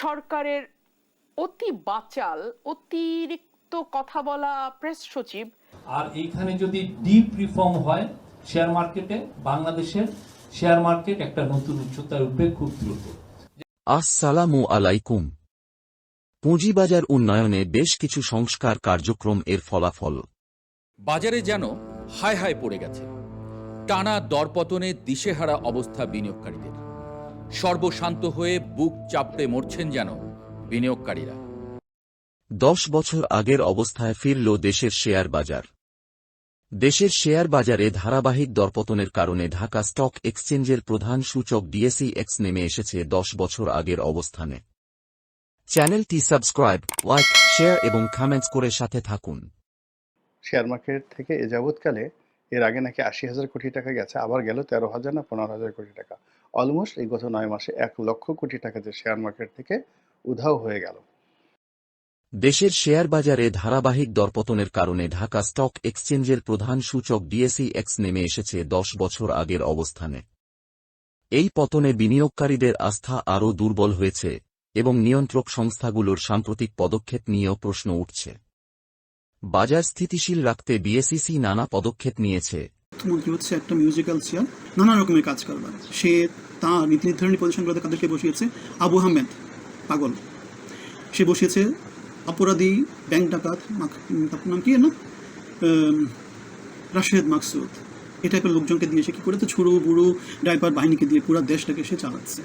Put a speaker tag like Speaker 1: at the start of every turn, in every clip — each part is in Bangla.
Speaker 1: সরকারের অতি বাচাল অতিরিক্ত কথা বলা প্রেস সচিব।
Speaker 2: আর এইখানে যদি ডিপ রিফর্ম হয় শেয়ার মার্কেটে বাংলাদেশের শেয়ার মার্কেট একটা নতুন উচ্চতায় উঠবে খুব দ্রুত।
Speaker 3: আসসালামু আলাইকুম। পুঁজিবাজার উন্নয়নে বেশ কিছু সংস্কার কার্যক্রম এর ফলাফল।
Speaker 4: বাজারে যেন হায় হায় পড়ে গেছে। টানা দরপতনে দিশেহারা অবস্থা বিনিয়োগকারীদের। সর্বশান্ত হয়ে বুক চাপড়ে মরছেন যেন বিনিয়োগকারীরা।
Speaker 3: দশ বছর আগের অবস্থায় ফিরল দেশের শেয়ার বাজার। দেশের শেয়ার বাজারে ধারাবাহিক দরপতনের কারণে ঢাকা স্টক এক্সচেঞ্জের প্রধান সূচক ডিএসই এক্স নেমে এসেছে দশ বছর আগের অবস্থানে। চ্যানেলটি সাবস্ক্রাইব লাইক শেয়ার এবং কমেন্টস করে সাথে থাকুন।
Speaker 5: শেয়ার মার্কেট থেকে এ যাবৎকালে এর আগে নাকি আশি হাজার কোটি টাকা গেছে, আবার গেল তেরো হাজার না পনেরো হাজার কোটি টাকা। অলমোস্ট এই গত নয় মাসে এক লক্ষ কোটি টাকা যে শেয়ার মার্কেট থেকে উধাও হয়ে গেল।
Speaker 3: দেশের শেয়ার বাজারে ধারাবাহিক দরপতনের কারণে ঢাকা স্টক এক্সচেঞ্জের প্রধান সূচক ডিএসই এক্স নেমে এসেছে দশ বছর আগের অবস্থানে। এই পতনে বিনিয়োগকারীদের আস্থা আরও দুর্বল হয়েছে এবং নিয়ন্ত্রক সংস্থাগুলোর সাম্প্রতিক পদক্ষেপ নিয়েও প্রশ্ন উঠছে। বাজার স্থিতিশীল রাখতে বিএসইসি নানা পদক্ষেপ নিয়েছে।
Speaker 6: অর্থমন্ত্রী হচ্ছে? একটা মিউজিক্যাল চেয়ার নানা রকমের কাজ করবার। সে তার নীতি নির্ধারণী পজিশনগুলোতে কাদেরকে বসিয়েছে? আবু আহমেদ পাগল। সে বসিয়েছে অপরাধী ব্যাংক ডাকাত তার নাম কি না রাশেদ মাকসুদ। এই টাইপের লোকজনকে দিয়ে সে কি করেছে? ছুড়ো বুড়ো ড্রাইভার বাহিনীকে দিয়ে পুরো দেশটাকে সে চালাচ্ছে।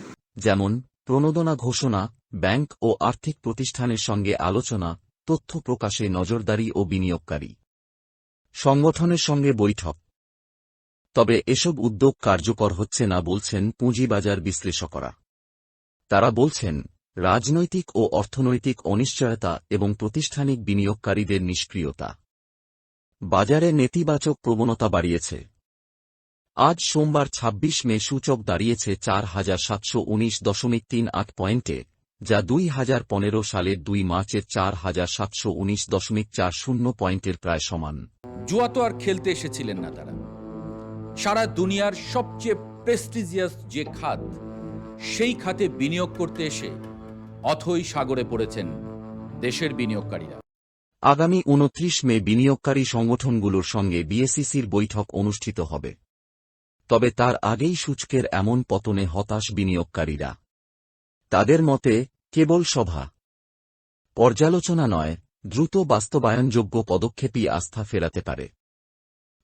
Speaker 3: যেমন প্রণোদনা ঘোষণা ব্যাংক ও আর্থিক প্রতিষ্ঠানের সঙ্গে আলোচনা তথ্য প্রকাশে নজরদারি ও বিনিয়োগকারী। সংগঠনের সঙ্গে বৈঠক। তবে এসব উদ্যোগ কার্যকর হচ্ছে না বলছেন পুঁজিবাজার বিশ্লেষকরা। তারা বলছেন, রাজনৈতিক ও অর্থনৈতিক অনিশ্চয়তা এবং প্রতিষ্ঠানিক বিনিয়োগকারীদের নিষ্ক্রিয়তা। বাজারে নেতিবাচক প্রবণতা বাড়িয়েছে। আজ সোমবার ২৬ মে সূচক দাঁড়িয়েছে চার হাজার সাতশো উনিশ দশমিক তিন আট পয়েন্টে। যা দুই হাজার পনেরো সালের দুই মার্চের চার হাজার সাতশো উনিশ দশমিক চার শূন্য পয়েন্টের প্রায় সমান।
Speaker 4: জুয়া তো আর খেলতে এসেছিলেন না তারা। সারা দুনিয়ার সবচেয়ে প্রেস্টিজিয়াস যে খাত সেই খাতে বিনিয়োগ করতে এসে অথই সাগরে পড়েছেন দেশের বিনিয়োগকারীরা।
Speaker 3: আগামী উনত্রিশ মে বিনিয়োগকারী সংগঠনগুলোর সঙ্গে বিএসইসির বৈঠক অনুষ্ঠিত হবে। তবে তার আগেই সূচকের এমন পতনে হতাশ বিনিয়োগকারীরা। তাদের মতে কেবল সভা। পর্যালোচনা নয়, দ্রুত বাস্তবায়নযোগ্য পদক্ষেপই আস্থা ফেরাতে পারে।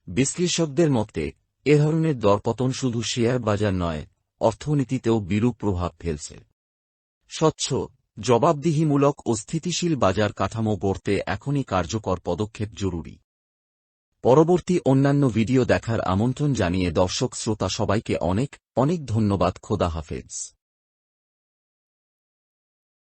Speaker 3: বিশ্লেষকদের মতে, এ ধরনের দরপতন শুধু শেয়ার বাজার নয়, অর্থনীতিতেও বিরূপ প্রভাব ফেলছে। স্বচ্ছ, জবাবদিহিমূলক ও স্থিতিশীল বাজার কাঠামো গড়তে এখনই কার্যকর পদক্ষেপ জরুরি। পরবর্তী অন্যান্য ভিডিও দেখার আমন্ত্রণ জানিয়ে দর্শক শ্রোতা সবাইকে অনেক অনেক ধন্যবাদ। খোদা হাফেজ।